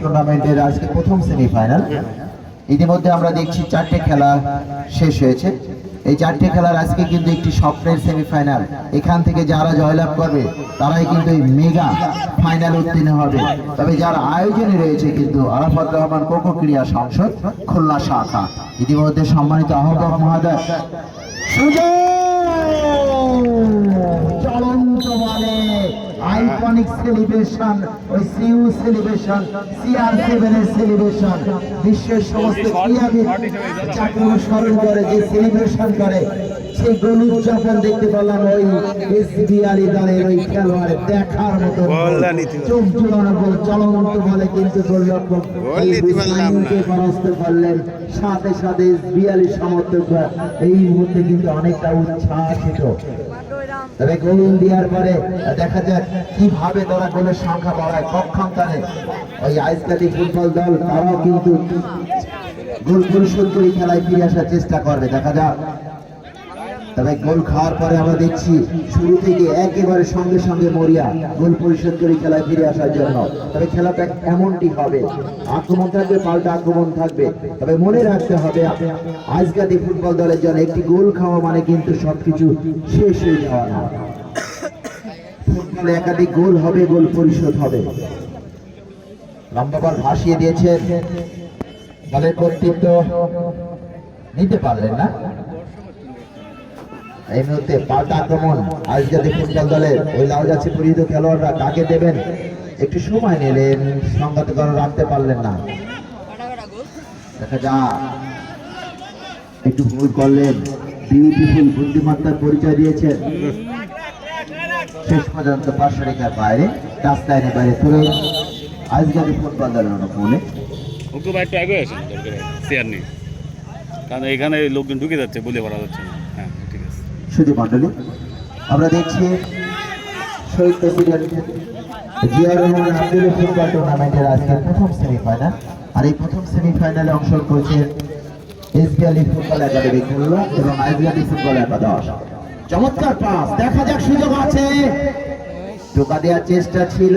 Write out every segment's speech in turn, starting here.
টুর্নামেন্টের আজকে প্রথম সেমিফাইনাল। ইতিমধ্যে আমরা দেখছি চারটে খেলা শেষ হয়েছে। এই চারটে খেলার আজকে কিন্তু একটি সেমিফাইনাল। এখান থেকে যারা জয়লাভ করবে, তারাই কিন্তু এই মেগা ফাইনাল উত্তীর্ণ হবে। তবে যার আয়োজনে রয়েছে কিন্তু আরাফাত রহমান কোকো ক্রীড়া সংসদ, খুলনা শাখা। ইতিমধ্যে সম্মানিত আহ্বায়ক মহাদয় চলন্ত বলে। আইকনিক সেলিব্রেশন ওই সিউ সেলিব্রেশন সিআর সেভেন এর সেলিব্রেশন বিশ্বের সমস্ত ক্রীড়াবিদ যাকে অনুসরণ করে যে সেলিব্রেশন করে সেই গোল উদযাপন দেখতে পেলাম ওই এসবি আলী দলের ওই খেলোয়াড় দেখার মতো। চোখ জুড়ানো বল চলন্ত বলে কিন্তু গোলরক্ষক পরাস্ত করলেন। সাথে সাথে বিয়ালি সমর্থকরা এই মুহূর্তে কিন্তু অনেকটা উচ্ছ্বাসিত। তবে গোল দেওয়ার পরে দেখা যাক কীভাবে তারা গোলের সংখ্যা বাড়ায় পক্ষান্তরে। ওই আইসকাটি ফুটবল দল, তারাও কিন্তু গোল পরিশোধ করে খেলায় ফিরে আসার চেষ্টা করবে। দেখা যাক। তবে গোল খাওয়ার পরে আমরা দেখছি শুরু থেকে একেবারে সঙ্গে সঙ্গে মরিয়া গোল পরিশোধ করে খেলায় ফিরে আসার জন্য। তবে খেলাটা এমনটি হবে, আক্রমণ থাকবে, পাল্টা আক্রমণ থাকবে। তবে মনে রাখতে হবে আজকাদি ফুটবল দলের জন্য একটি গোল খাওয়া মানে কিন্তু সবকিছু শেষ হয়ে যাওয়া না ফুটবলে একাধিক গোল হবে, গোল পরিশোধ হবে। লম্বা বল ভাসিয়ে দিয়েছেন। বলের কর্তৃত্ব নিতে পারলেন না। এই মুহূর্তে পাল্টা আক্রমণ। আজকে ফুটবল দলের ওই লাল যাচ্ছে পরিহিত খেলোয়াড়রা কাকে দেবেন, একটু সময় নিলেন সংঘাতকরণ রাখতে পারলেন না। দেখা যা একটু ভুল করলেন। বিউটিফুল বুদ্ধিমত্তার পরিচয় দিয়েছেন। শেষ পর্যন্ত পাঁচশো রেখার বাইরে, রাস্তায় বাইরে তুলে আজকে ফুটবল দলের অনুকূলে ভাই একটু আগে আসেন, দরকার কারণ এখানে লোকজন ঢুকে যাচ্ছে, বলে পড়া যাচ্ছে না। সুধী মন্ডলী আমরা দেখছি শহীদ প্রেসিডেন্ট জিয়া রহমান আব্দুল ফুটবল টুর্নামেন্টের আজকে প্রথম সেমিফাইনাল। আর এই প্রথম সেমিফাইনালে অংশগ্রহণ করছেন SB Ali football academy Khulna এবং আইবি ফুটবল একাদশ। চমৎকার পাস দেখা যাক সুযোগ আছে। টোকা দেওয়ার চেষ্টা ছিল।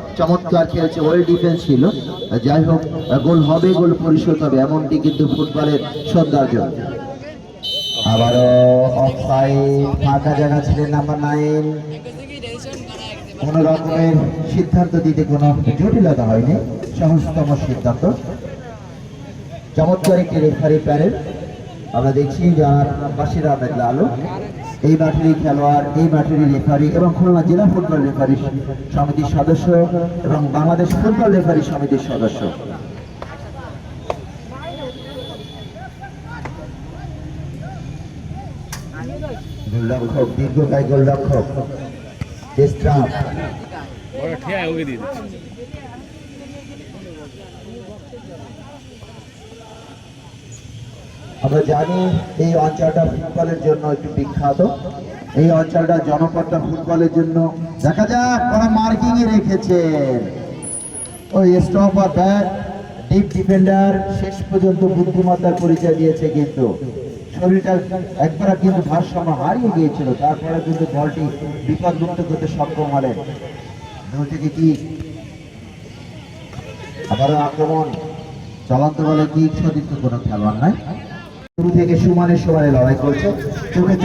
চমৎকার খেলছে ওয়েল ডিফেন্স ছিল। যাই হোক গোল হবে গোল পরিশোধ হবে, এমনটি কিন্তু ফুটবলের সৌন্দর্য। আবারও অফসাইড ফাঁকা জায়গা ছিলেন নাম্বার নাইন কোন রকমের সিদ্ধান্ত দিতে কোনো জটিলতা হয়নি, সহজতম সিদ্ধান্ত। চমৎকার একটি রেফারি প্যানেল আমরা দেখছি যার বাসির আহমেদ লালু। এই মাঠেরই খেলোয়াড়, এই মাঠেরই রেফারি এবং খুলনা জেলা ফুটবল রেফারি সমিতির সদস্য এবং বাংলাদেশ ফুটবল রেফারি সমিতির সদস্য। দীর্ঘকায় গোলরক্ষক আমরা জানি এই অঞ্চলটা ফুটবলের জন্য একটু বিখ্যাত। এই অঞ্চলটা জনপদটা ফুটবলের জন্য, দেখা যাক ওরা মার্কিং এ রেখেছেন ওই স্টপার ব্যাট ডিপ ডিফেন্ডার শেষ পর্যন্ত বুদ্ধিমত্তার পরিচয় দিয়েছে কিন্তু। শরীরটা একবার কিন্তু ভারসাম্য হারিয়ে গিয়েছিল, তারপরে কিন্তু বলটি বিপদমুক্ত করতে সক্ষম হলেন দূর থেকে কি আবারও আক্রমণ? চলন্ত বলে কি সতীর্থ কোনো খেলোয়াড় নাই? থেকে সুমানের সমানে লড়াই করছে, চোখে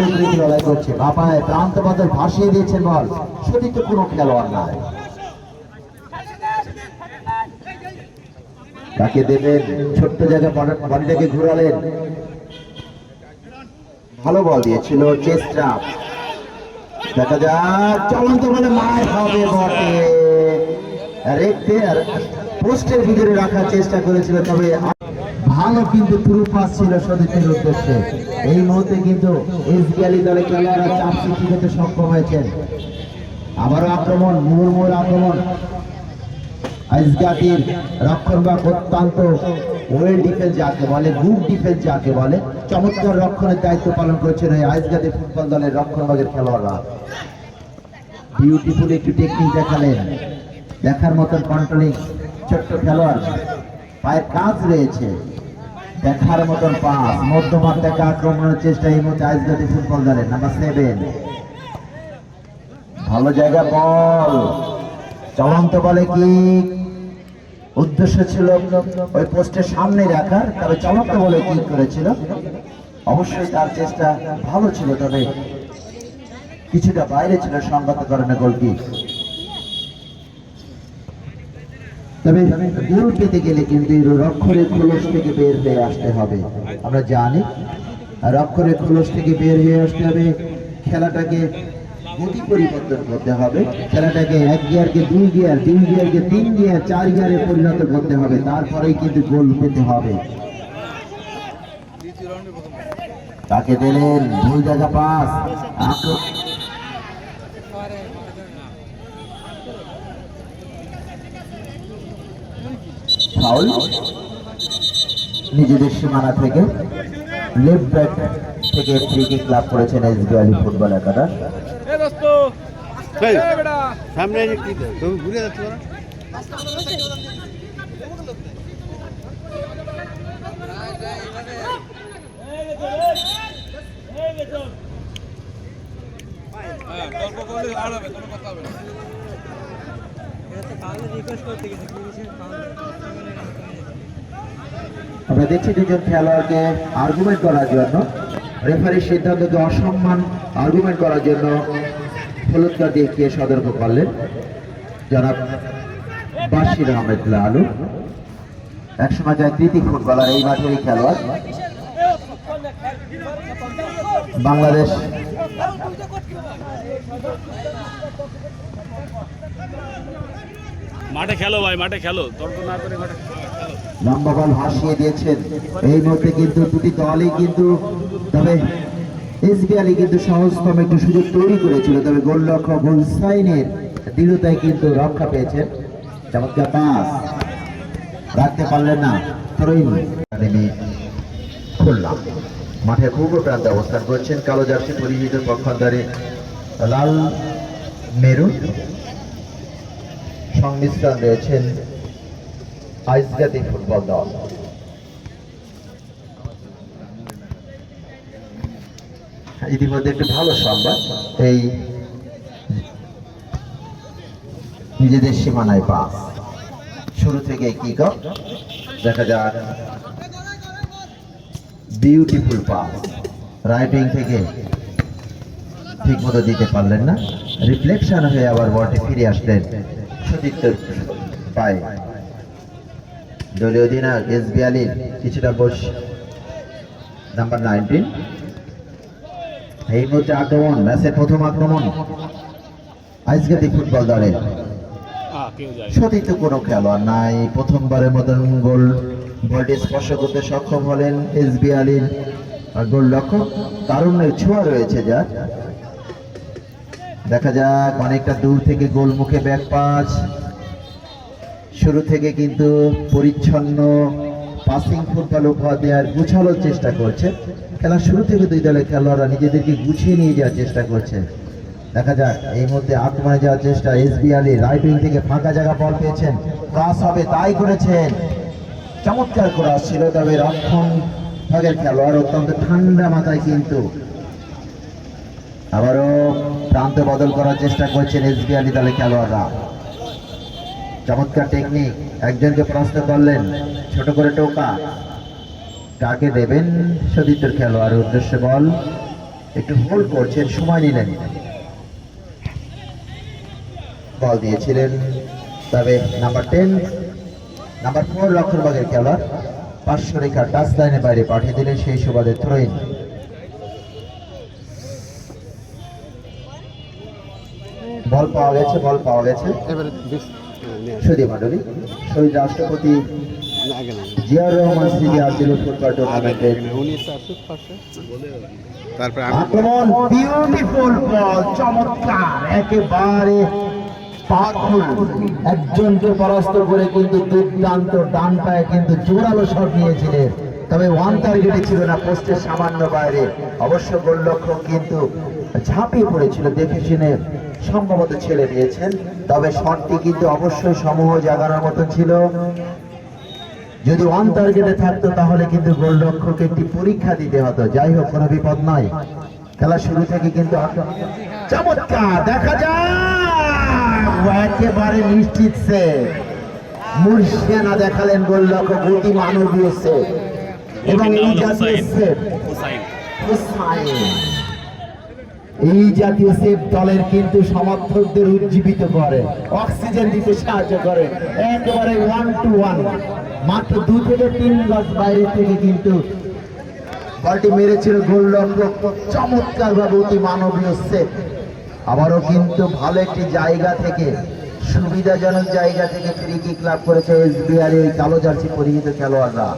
লড়াই করছে। বাপায় প্রান্ত বদল ভাসিয়ে দিয়েছেন বল সতীর্থ কোনো খেলোয়াড় তাকে দেবেন, ছোট্ট জায়গায় ঘুরালেন। ভালো বল দিয়েছিল চেষ্টা। দেখা যাক, চলন্ত বলে মার হবে বটে। রেখতে আর পোস্টের ভিতরে রাখার চেষ্টা করেছিল, তবে ভালো কিন্তু পুরো পাস ছিল সতীর্থের উদ্দেশ্যে। এই মুহূর্তে কিন্তু এসবিআলি দলে খেলোয়াড়রা চাপ সৃষ্টি করতে সক্ষম হয়েছেন। আবারও আক্রমণ, মুহুর্মুহুর আক্রমণ। আইসগাতির রক্ষণভাগ অত্যন্ত ওয়েল ডিফেন্স যাকে বলে গুড ডিফেন্স যাকে বলে, চমৎকার রক্ষণের দায়িত্ব পালন করছেন এই আইসগাতি ফুটবল দলের রক্ষণভাগের খেলোয়াড়রা। বিউটিফুল একটু টেকনিক দেখালেন। দেখার মতন কন্ট্রোলিং ছোট্ট খেলোয়াড়। পায়ের কাজ রয়েছে। দেখার মতন পাস মধ্যমার থেকে আক্রমণের চেষ্টা এই মুহূর্তে আইসগাতি ফুটবল দলের নাম্বার সেভেন ভালো জায়গা বল। চলন্ত বলে কি? উদ্দেশ্য ছিল ওই পোস্টের সামনে রাখার, তবে চলন্ত বলে কি করেছিল? অবশ্যই তার চেষ্টা ভালো ছিল, তবে কিছুটা বাইরে ছিল সংগত কারণে গোলকি তবে গোল পেতে গেলে কিন্তু এই রক্ষরের খোলস থেকে বের হয়ে আসতে হবে। আমরা জানি রক্ষরের খোলস থেকে বের হয়ে আসতে হবে। খেলাটাকে গতি পরিবর্তন করতে হবে। খেলাটাকে এক গিয়ারকে দুই গিয়ার, তিন গিয়ারকে তিন গিয়ার, চার গিয়ারে পরিণত করতে হবে। তারপরেই কিন্তু গোল পেতে হবে। তাকে দিলেন দুই জায়গা পাস ফাউল নিজেদের সীমানা থেকে লেফট ব্যাক থেকে ফ্রি কিক লাভ করেছেন এসবি আলী ফুটবল একাডার সামনে তুমি ঘুরে যাচ্ছ না আমরা দেখছি দুজন খেলোয়াড়কে আর্গুমেন্ট করার জন্য। রেফারির সিদ্ধান্তকে অসম্মান আর্গুমেন্ট করার জন্য হলুদ কার্ড দেখিয়ে সতর্ক করলেন? জনাব বাশির আহমেদ লালু। একসময় যায় কৃতি ফুটবলার, এই মাঠেরই খেলোয়াড়। বাংলাদেশ মাঠে খেলো ভাই, মাঠে খেলো। তর্ক না করে মাঠে লম্বা বল ভাসিয়ে দিয়েছেন। এই মুহূর্তে কিন্তু দুটি দলই কিন্তু, তবে কিন্তু সহজতম একটু সুযোগ তৈরি করেছিল, তবে গোলরক্ষক হুসাইনের দৃঢ়তায় কিন্তু রক্ষা পেয়েছেন। চমৎকার পাস। রাখতে পারলেন না, তরুণ মাঠে পূর্ব প্রান্তে অবস্থান করছেন, কালো জার্সি পরিহিত পক্ষান্তরে লাল সংমিশ্রণ রয়েছেন আইসগাতি ফুটবল দল। ইতিমধ্যে একটি ভালো সংবাদ, এই নিজেদের সীমানায় পাস। শুরু থেকে কি দেখা যাক। বিউটিফুল পাস রাইটিং থেকে ঠিক মতো দিতে পারলেন না। রিফ্লেকশন হয়ে আবার বলটি ফিরে আসলেন সতীর্থ পায়ে। দলীয় অধিনায়ক এস বি কিছুটা বস নাম্বার নাইনটিন এই মুহূর্তে আক্রমণ ম্যাচের প্রথম আক্রমণ আইসগাতি ফুটবল দলের সতীর্থ কোনো খেলোয়াড় নাই, প্রথমবারের মতন গোল বলটি স্পর্শ করতে সক্ষম হলেন এস বি গোল লক্ষ্য, তারুণ্যের ছোঁয়া রয়েছে যা দেখা যাক, অনেকটা দূর থেকে গোল মুখে ব্যাক পাস। শুরু থেকে কিন্তু পরিচ্ছন্ন পাসিং ফুটবল উপহার দেওয়ার গুছানোর চেষ্টা করছে। খেলার শুরু থেকে দুই দলের খেলোয়াড়রা নিজেদেরকে গুছিয়ে নিয়ে যাওয়ার চেষ্টা করছে। দেখা যাক, এই মধ্যে আক্রমণে যাওয়ার চেষ্টা এসবি আলী রাইট উইং থেকে ফাঁকা জায়গা বল পেয়েছেন। ক্রস হবে, তাই করেছেন। চমৎকার ক্রস ছিল তবে রক্ষণ ভাগের খেলোয়াড় অত্যন্ত ঠান্ডা মাথায় কিন্তু। আবারও প্রান্ত বদল করার চেষ্টা করছেন এসবি আলী দলের খেলোয়াড়রা। চমৎকার টেকনিক একজনকে প্রশ্ন করলেন, ছোট করে টোকা, কাকে দেবেন সতীর্থের খেলোয়াড় উদ্দেশ্য বল? একটু হোল্ড করছেন, সময় নিলেন। বল দিয়েছিলেন, তবে নাম্বার টেন, নাম্বার ফোর লক্ষণবাগের খেলোয়াড় পাঁচশো রেখা টাচ লাইনের বাইরে পাঠিয়ে দিলেন, সেই সুবাদে থ্রোইন বল পাওয়া গেছে বল পাওয়া গেছে। হ্যাঁ। সুদী শহীদ রাষ্ট্রপতি। জিয়াউর রহমান স্মৃতি আব্দুল ফুটবল টুর্নামেন্টের আক্রমণ বিউটিফুল বল চমৎকার একেবারে একজনকে পরাস্ত করে কিন্তু দুর্দান্ত ডান পায়ে কিন্তু জোরালো শট নিয়েছিলেন তবে ওয়ান টার্গেটে ছিল না পোস্টের সামান্য বাইরে। অবশ্য গোলরক্ষক কিন্তু ঝাঁপিয়ে পড়েছিল দেখে শুনে সম্ভবত ছেড়ে দিয়েছেন। তবে শটটি কিন্তু অবশ্যই সমূহ জাগানোর মতন ছিল। যদি ওয়ান টার্গেটে থাকতো তাহলে কিন্তু গোলরক্ষক একটি পরীক্ষা দিতে হতো। যাই হোক কোনো বিপদ নয়। খেলা শুরু থেকে কিন্তু চমৎকার। দেখা যায় একেবারে নিশ্চিত সে। মুর্শিয়ানা দেখালেন গোলরক্ষক অতি মানবীয় সে এবং এই জাতীয় হুসাইন। এই জাতীয় সেভ দলের কিন্তু সমর্থকদের উজ্জীবিত করে, অক্সিজেন দিতে সাহায্য করে। একেবারে ওয়ান টু ওয়ান মাত্র দু থেকে তিন গজ বাইরে থেকে কিন্তু বলটি মেরেছিল গোলরক্ষক। চমৎকার ভাবে অতি মানবীয় সেভ আবারও কিন্তু ভালো একটি জায়গা থেকে, সুবিধাজনক জায়গা থেকে ফ্রি কিক লাভ করেছে এসবিআর এই কালো জার্সি পরিহিত খেলোয়াড়রা।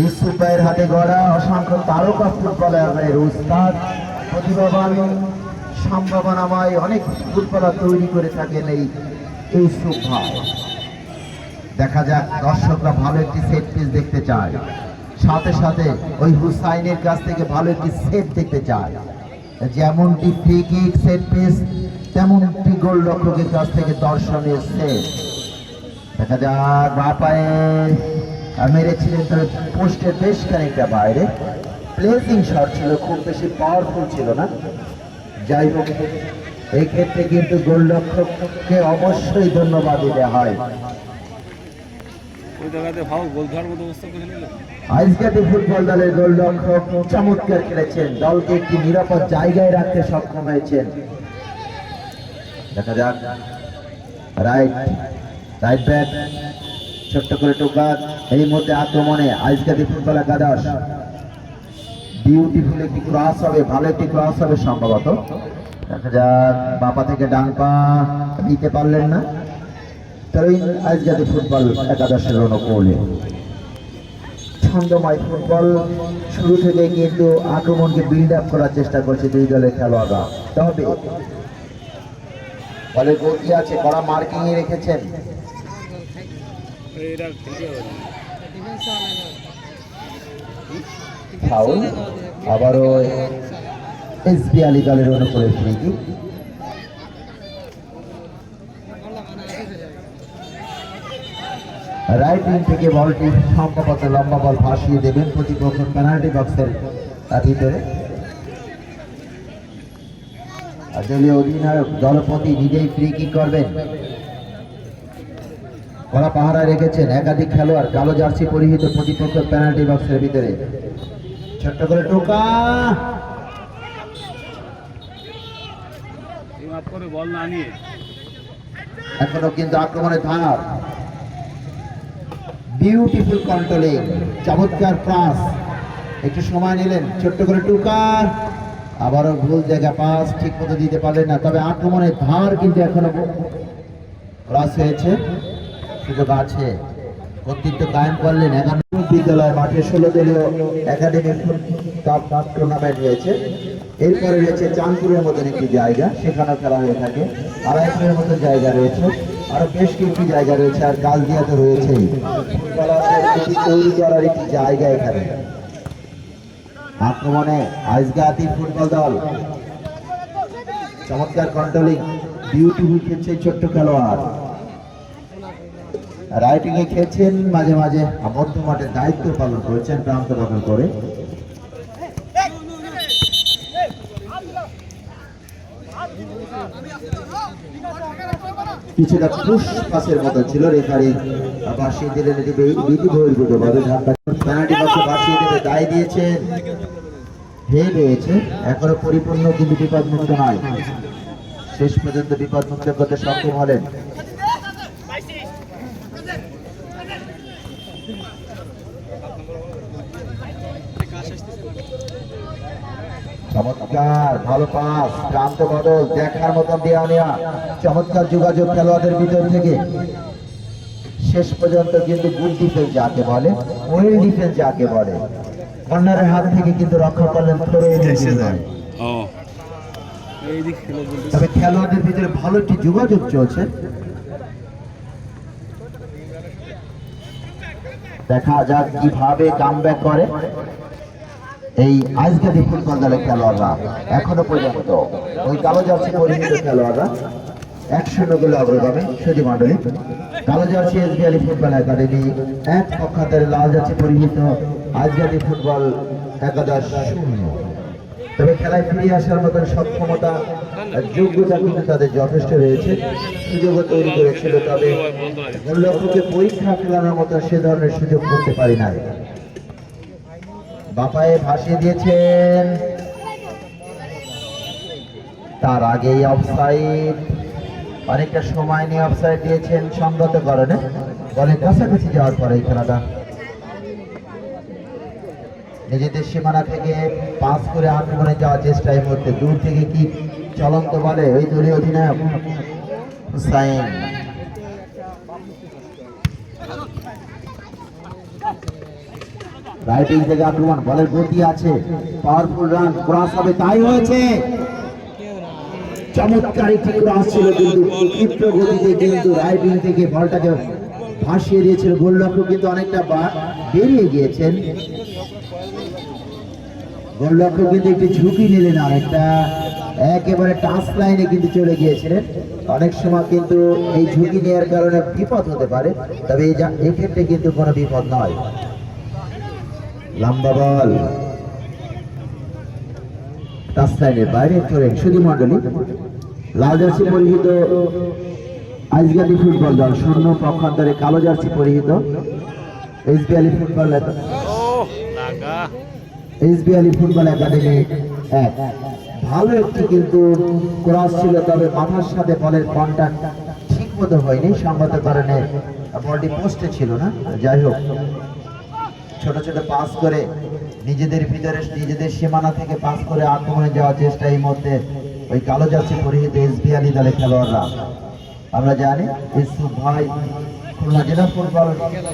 ইউসুফ ভাইয়ের হাতে গড়া, অসংখ্য তারকা ফুটবলারের উস্তাদ প্রতিভাবান সম্ভাবনাময় অনেক ফুটবলার তৈরি করে থাকেন এই ভাই দেখা যাক, দর্শকরা ভালো একটি সেট পিস দেখতে চায়। সাথে সাথে ওই হুসাইনের কাছ থেকে ভালো একটি সেট দেখতে চায়। যেমনটি ফ্রি কিক সেট পিস তেমনটি কাছ থেকে দর্শনের সেট দেখা যাক, বা পায়ে মেরেছিলেন তবে পোস্টের বেশ খানিকটা বাইরে। প্লেসিং শট ছিল খুব বেশি পাওয়ারফুল ছিল না। যাই হোক এই ক্ষেত্রে কিন্তু গোলরক্ষককে অবশ্যই ধন্যবাদ দিতে হয়। ফুটবল দলের গোলরক্ষক চমৎকার খেলেছেন। দলকে একটি নিরাপদ জায়গায় রাখতে সক্ষম হয়েছেন। দেখা যাক। রাইট রাইট ব্যাক ছোট্ট করে টোকা এই মুহূর্তে আক্রমণে আইসগাটি ফুটবল একাদশ বিউটিফুল একটি ক্রস হবে ভালো একটি ক্রস হবে সম্ভবত? দেখা যাক বাপা থেকে ডান পা দিতে পারলেন না। তরুণ আইসগাটি ফুটবল একাদশের অনুকূলে। ছন্দময় ফুটবল শুরু থেকে কিন্তু আক্রমণকে বিল্ড আপ করার চেষ্টা করছে দুই দলের খেলোয়াড়রা। তবে বলের গতি আছে কড়া মার্কিং এ রেখেছেন। ফাউল। আবারও এসবি আলী দলের অনুকূলে ফ্রি রাইট উইং থেকে বলটি সম্ভবত লম্বা বল ভাসিয়ে দেবেন প্রতিপক্ষ পেনাল্টি বক্সের ভিতরে। দলীয় অধিনায়ক, দলপতি নিজেই ফ্রি কিক করবেন। কড়া পাহারা রেখেছেন একাধিক খেলোয়াড়, কালো জার্সি পরিহিত প্রতিপক্ষ পেনাল্টি বক্সের ভিতরে। ছোট্ট করে টোকা। এখনও কিন্তু আক্রমণের ধার। বিউটিফুল কন্ট্রোলিং চমৎকার পাস একটু সময় নিলেন ছোট্ট করে টুকা। আবারও ভুল জায়গা পাস ঠিক মতো দিতে পারলেন না তবে আক্রমণের ধার কিন্তু এখনও ক্রস হয়েছে। সুযোগ আছে। কর্তৃত্ব কায়েম করলেন একান্ন বিদ্যালয় মাঠে ষোলো দলীয় একাডেমি কাপ টুর্নামেন্ট রয়েছে এরপরে রয়েছে চাঁদপুরের মতন একটি জায়গা, সেখানেও খেলা হয়ে থাকে। আড়াইপুরের মতো জায়গা রয়েছে। আরও বেশ কিছু জায়গা রয়েছে, আর কালদিয়া তো রয়েছেই তৈরি করার একটি জায়গা এখানে। আক্রমণে আইসগাতি ফুটবল দল। চমৎকার কন্ট্রোলিং বিউটিফুল খেলছে ছোট্ট খেলোয়াড়। রাইটিং এ খেলছেন মাঝে মাঝে মধ্য মাঠে দায়িত্ব পালন করেছেন প্রান্ত দখল করে। কিছুটা মতো ছিল দায় এখনও পরিপূর্ণ কিন্তু বিপদমুক্ত নয়। শেষ পর্যন্ত বিপদমুক্ত করতে সক্ষম হলেন চমৎকার ভালো পাস প্রান্ত বদল দেখার মতন দেওয়া নেওয়া চমৎকার যোগাযোগ খেলোয়াড়দের ভিতর থেকে। শেষ পর্যন্ত কিন্তু গুড ডিফেন্স যাকে বলে ওয়েল ডিফেন্স যাকে বলে কর্নারের হাত থেকে কিন্তু রক্ষা করলেন তবে খেলোয়াড়দের ভিতরে ভালো একটি যোগাযোগ চলছে। দেখা যাক কীভাবে কাম করে। এই আজকাদি ফুটবল দলের খেলোয়াড়রা এখনও পর্যন্ত ওই কালো জার্সি পরিহিত খেলোয়াড়রা এক শূন্য গোলে অগ্রগামী সুধি মন্ডলী কালো জার্সি আলী ফুটবল একাডেমি এক পক্ষান্তরে লাল জার্সি পরিহিত আজকাদি ফুটবল একাদশ শূন্য। তবে খেলায় ফিরে আসার মতন সক্ষমতা যোগ্যতা কিন্তু তাদের যথেষ্ট রয়েছে। সুযোগও তৈরি করেছিল, তবে লক্ষ্যকে পরীক্ষা ফেলানোর মতো সে ধরনের সুযোগ করতে পারি নাই। বাপায়ে ভাসিয়ে দিয়েছেন। তার আগেই অফসাইড অনেকটা সময় নিয়ে অফসাইড দিয়েছেন সংগত কারণে বলে কাছাকাছি যাওয়ার পরে এই খেলাটা। নিজেদের সীমানা থেকে পাস করে আক্রমণে যাওয়ার চেষ্টা এই মুহূর্তে। দূর থেকে কি চলন্ত বলে? ওই দলীয় অধিনায়ক হুসাইন। রাইটিং থেকে আক্রমণ, বলের গতি আছে পাওয়ারফুল রান ক্রস হবে, তাই হয়েছে। চমৎকার একটি ক্রস ছিল কিন্তু ক্ষিপ্র গতিতে কিন্তু রাইটিং থেকে বলটাকে ভাসিয়ে দিয়েছিল। গোলরক্ষক কিন্তু অনেকটা বেরিয়ে গিয়েছেন। গোলরক্ষক কিন্তু একটি ঝুঁকি নিলেন অনেকটা একেবারে টাচ লাইনে কিন্তু চলে গিয়েছিলেন। অনেক সময় কিন্তু এই ঝুঁকি নেওয়ার কারণে বিপদ হতে পারে, তবে এই এক্ষেত্রে কিন্তু কোনো বিপদ নয়। লম্বা বল। টাচ লাইনের বাইরে চলে সুধি মন্ডলী লাল জার্সি পরিহিত। আজগালি ফুটবল দল শূন্য পক্ষান্তরে কালো জার্সি পরিহিত। এসবিআলি ফুটবল এসবিআলি ফুটবল একাডেমি এক। ভালো একটি কিন্তু ক্রস ছিল, তবে মাথার সাথে বলের কন্ট্যাক্ট ঠিক মতো হয়নি। সঙ্গত কারণে বলটি পোস্টে ছিল না। যাই হোক ছোট ছোট পাস করে নিজেদের ভিতরে, নিজেদের সীমানা থেকে পাস করে আক্রমণে যাওয়ার চেষ্টা এই মধ্যে ওই কালো জার্সি পরিহিত এসবিআলি দলের খেলোয়াড়রা। আমরা জানি ইসুফ ভাই খুলনা জেলা ফুটবল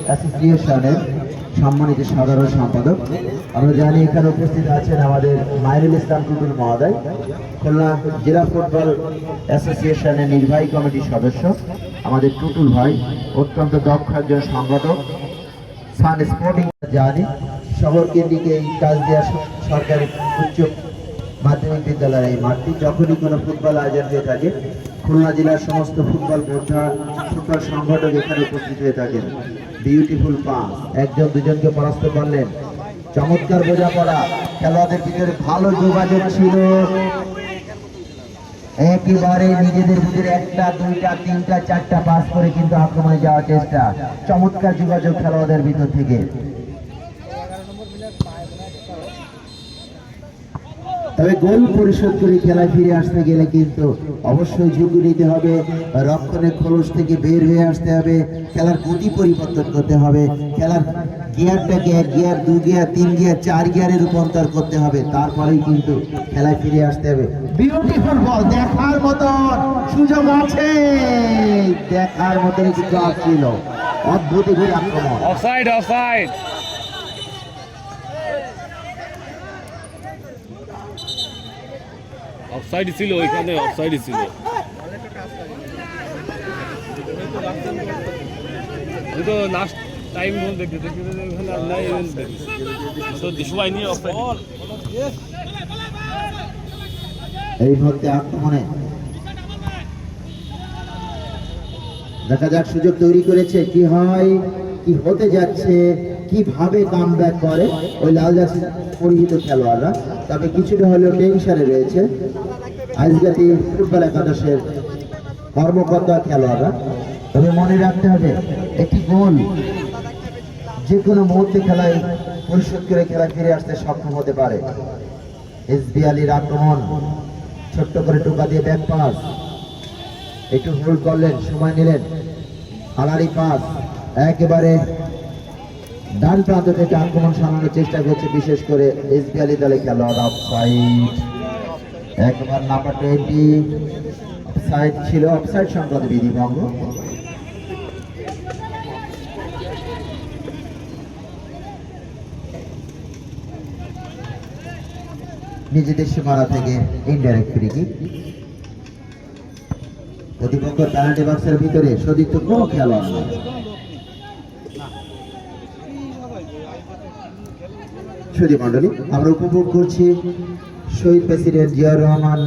অ্যাসোসিয়েশনের সম্মানিত সাধারণ সম্পাদক। আমরা জানি এখানে উপস্থিত আছেন আমাদের মাইরুল ইসলাম টুটুল মহোদয়, খুলনা জেলা ফুটবল অ্যাসোসিয়েশনের নির্বাহী কমিটির সদস্য। আমাদের টুটুল ভাই অত্যন্ত দক্ষ একজন সংগঠক। সান স্পোর্টিং জানি। শহর কেন্দ্রিক এই কাজদিয়া স- সরকারি উচ্চ মাধ্যমিক বিদ্যালয়ের এই মাঠটি, যখনই কোনো ফুটবল আয়োজন হয়ে থাকে, খুলনা জেলার সমস্ত ফুটবল বোদ্ধা ফুটবল সংগঠক এখানে উপস্থিত হয়ে থাকেন। বিউটিফুল পাস একজন দুজনকে পরাস্ত করলেন। চমৎকার বোঝাপড়া। খেলোয়াড়দের ভিতরে ভালো যোগাযোগ ছিল। একেবারে নিজেদের ভিতরে একটা, দুইটা, তিনটা, চারটা পাস করে কিন্তু আক্রমণে যাওয়ার চেষ্টা। চমৎকার যোগাযোগ খেলোয়াড়দের ভিতর থেকে। তবে গোল পরিশোধ করে খেলায় ফিরে আসতে গেলে কিন্তু অবশ্যই ঝুঁকি নিতে হবে। রক্ষণের খোলস থেকে বের হয়ে আসতে হবে। খেলার গতি পরিবর্তন করতে হবে। খেলার গিয়ারটাকে এক গিয়ার, দু গিয়ার, তিন গিয়ার, চার গিয়ারে রূপান্তর করতে হবে। তারপরেই কিন্তু খেলায় ফিরে আসতে হবে। বিউটিফুল বল দেখার মতন সুযোগ আছে। দেখার মতন কিন্তু ছিল। অদ্ভুত আক্রমণ। অফসাইড অফসাইড অফসাইড ছিল, ওইখানে অফসাইড ছিল। আমি তো লাস্ট টাইম বল দেখতে দেখতে ওখানে। তো সময় নিয়ে অফসাইড এই মুহূর্তে আক্রমণে। দেখা যাক সুযোগ তৈরি করেছে, কি হয়, কি হতে যাচ্ছে, কীভাবে কাম করে। ওই লাল জার্সি পরিহিত খেলোয়াড়রা, তবে কিছুটা হলেও টেনশনে রয়েছে। আজগাতি ফুটবল একাদশের কর্মকর্তা খেলোয়াড়রা। তবে মনে রাখতে হবে, একটি গোল যে কোনো মুহূর্তে খেলায় পরিশোধ করে খেলা ফিরে আসতে সক্ষম হতে পারে। এসবি আলীর আক্রমণ, ছোট্ট করে টোকা দিয়ে ব্যাক পাস। একটু হোল্ড করলেন, সময় নিলেন। আলারি পাস, একেবারে ডান প্রান্ত থেকে আক্রমণ সামলানোর চেষ্টা করছে, বিশেষ করে এসবি আলী দলে খেলোয়াড় একবার নাম্বার টোয়েন্টি সাইড ছিল অফসাইড সংক্রান্ত বিধিভঙ্গ। নিজেদের সীমানা থেকে ইনডাইরেক্ট ফ্রি কিক প্রতিপক্ষ পেনাল্টি বক্সের ভিতরে সদিত কোনো খেলোয়াড় নয় সুদী মন্ডলী, আমরা উপভোগ করছি শহীদ প্রেসিডেন্ট জিয়াউর রহমান।